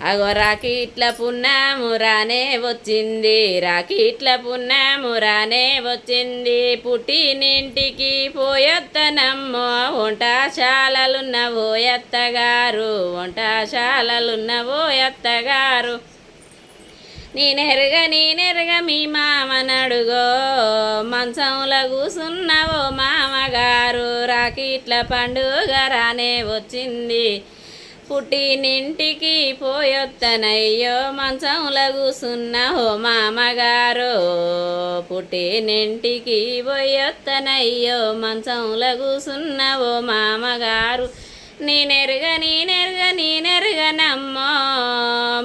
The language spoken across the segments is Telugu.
అగో రాకిట్ల పున్నాము రానే వచ్చింది రాకిట్ల పున్నాము రానే వచ్చింది. పుట్టినింటికి పోయొత్తనమ్మో వంటశాలలున్న ఓయత్తగారు వంటశాలలున్న ఓయత్తగారు నేనెరగ నేనెరగ మీ మామనడుగో మంచంలో కూసున్నవో మామగారు. రాకిట్ల పండుగ రానే వచ్చింది. పుట్టినింటికి పోయొత్తనయ్యో మంచంలో కూసున్న మామగారు. పుట్టినింటికి పోయొత్తనయ్యో మంచంలో కూసున్న ఓ మామగారు. నేనెరుగ నేనెరుగ నేనెరుగనమ్మో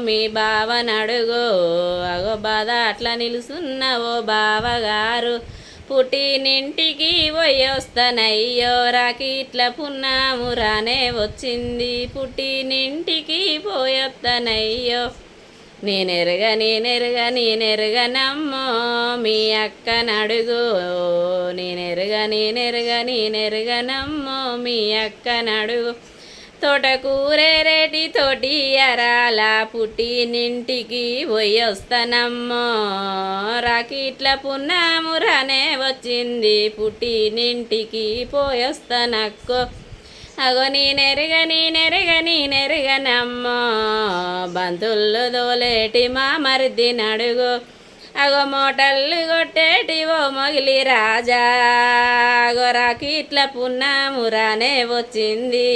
మీ బావనడుగో. అగో బాధ అట్లా నిలుసున్న ఓ బావగారు. పుట్టినింటికి పోయొస్తానయ్యో రాకిట్ల పున్నాము రానే వచ్చింది. పుట్టినింటికి పోయొస్తానయ్యో నేనెరగ నేనెరగ నేనెరగనమ్మో మీ అక్క నడుగు నేనెరగ నేనెరగ నేనెరగనమ్మో మీ అక్క నడుగు తోటకూరేరేటి తోటి అరాల పుట్టినింటికి పోయొస్తానమ్మో. రాకిట్ల పున్నాము రానే వచ్చింది పుట్టినింటికి పోయొస్తానక్కో. అగో నేనెరగ నెరగని నేనెరగనమ్మో బంతుల్లో దోలేటి మా మరిది నడుగు. అగో మోటల్లు కొట్టేటి ఓ మొగిలి రాజా. అగో రాకిట్ల పున్నాము వచ్చింది.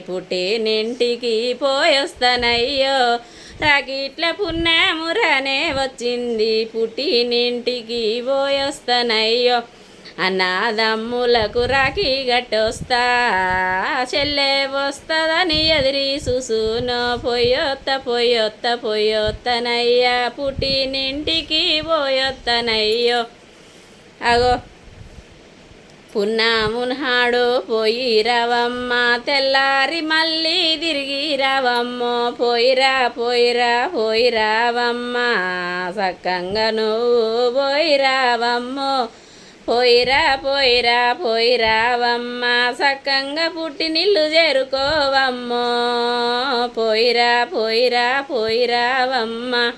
పుట్టినింటికి పోయొస్తానయ్యో. రాకిట్ల పున్నాము రానే వచ్చింది. పుట్టినింటికి పోయొస్తానయ్యో. అన్నదమ్ములకు రాఖీ గట్టొస్తా. చెల్లె వస్తుందని ఎదిరి చూసునో పొయ్యొత్త పొయ్యొత్త పొయ్యొత్తనయ్యా పుట్టినింటికి పోయొత్తనయ్యో. అగో. పున్నామున్హాడు పోయి రవమ్మ. తెల్లారి మళ్ళీ తిరిగి రావమ్మో. పోయిరా పోయిరా పోయి రావమ్మ సక్కంగా నువ్వు పోయి రావమ్మో పోయిరా పోయిరా పోయిరావమ్మ సక్కంగా పుట్టి నిల్లు చేరుకోవమ్మో. పోయిరా పోయిరా పోయిరావమ్మ.